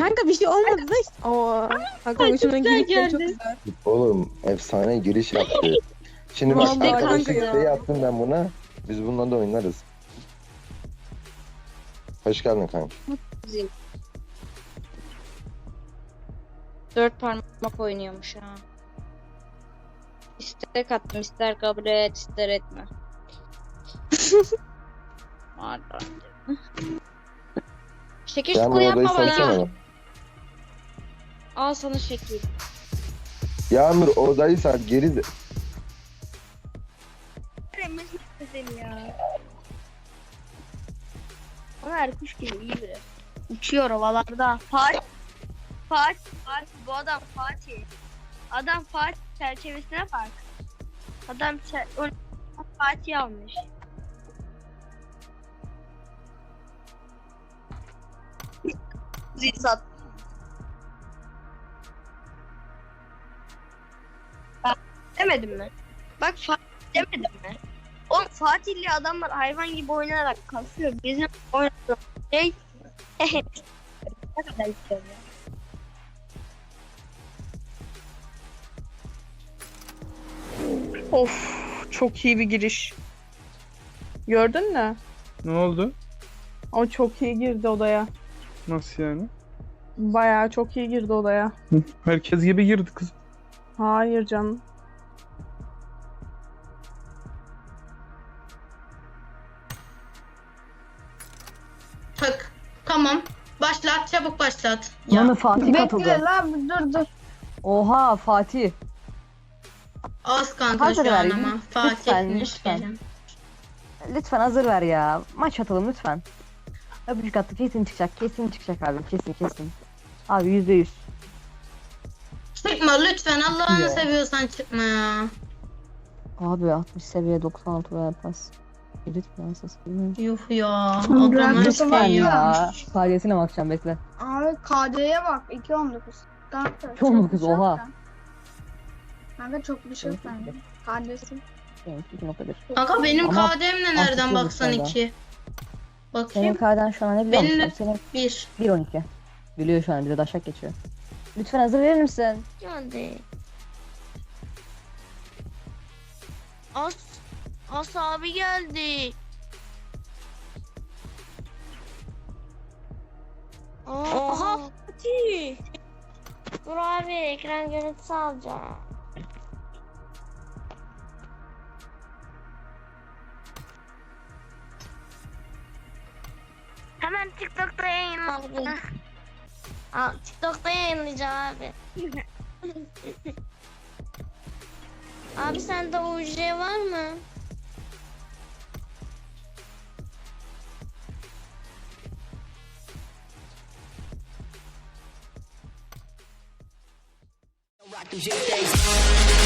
Kanka bir şey olmadı da işte. Oo. Kanka Ay, şunun çok güzel girişleri çok güzel. Oğlum efsane giriş yaptı. Şimdi bak Vallahi arkadaşım kanka ya. şey yaptım ben buna. Biz bununla da oynarız. Hoş geldin kanka. Dört parmak oynuyormuş ha. İster attım ister kabul et ister etme. Pardon. Şekil bu odayı yapma bana. Al sana şekil. Yağmur odayı sar geri de. Güzel ya. Ama Erkuş gibi iyi biri. Uçuyor havalarda. Fatih. Fatih. Fatih. Bu adam Fatih. Adam Fatih çerçevesine bak. Adam çer- Fatih almış. Zil sat. Demedim mi? Bak Fatih demedim mi? Oğlum Fatih'li adamlar hayvan gibi oynayarak kasıyor. Bizim oynadığımız şey ne kadar güzel ya. Of çok iyi bir giriş. Gördün mü? Ne oldu? O çok iyi girdi odaya. Nasıl yani? Bayağı çok iyi girdi odaya. Herkes gibi girdi kız. Hayır canım. Başlat. Çabuk başlat. Bana Fatih katıldı. Bekle lan dur dur. Oha Fatih. Az kanka Hazır şu an ver, ama. Fatih lütfen, lütfen. Lütfen hazır ver ya. Maç atalım lütfen. Öpücük attı kesin çıkacak. Kesin çıkacak abi. Kesin kesin. Abi yüzde yüz. Çıkma lütfen. Allah'ını Ya. seviyorsan çıkma ya. Abi 60 seviye 96 veya pas. Edit Fransız. Yuh ya. Biraz hiç var ya. KD'sine bakacağım bekle. Abi KD'ye bak 2.19. Kanka. 2.19 çok bir şey yok oha. Kanka çok bir şey yok bende. KD'si. 2.1. Kanka benim Ama KD'm ne nereden baksan yok 2. Senin Bakayım. KD'n şu an ne biliyor Benim musun? de- Senin 1. 1.12. Biliyor şu an bir de daşak geçiyor. Lütfen hazır verir misin? Hadi. As As abi geldi. Oha Fatih. Dur abi ekran görüntüsü alacağım. Hemen TikTok'ta yayınladım. Aa, TikTok'ta yayınlayacağım abi. abi sende UJ var mı? O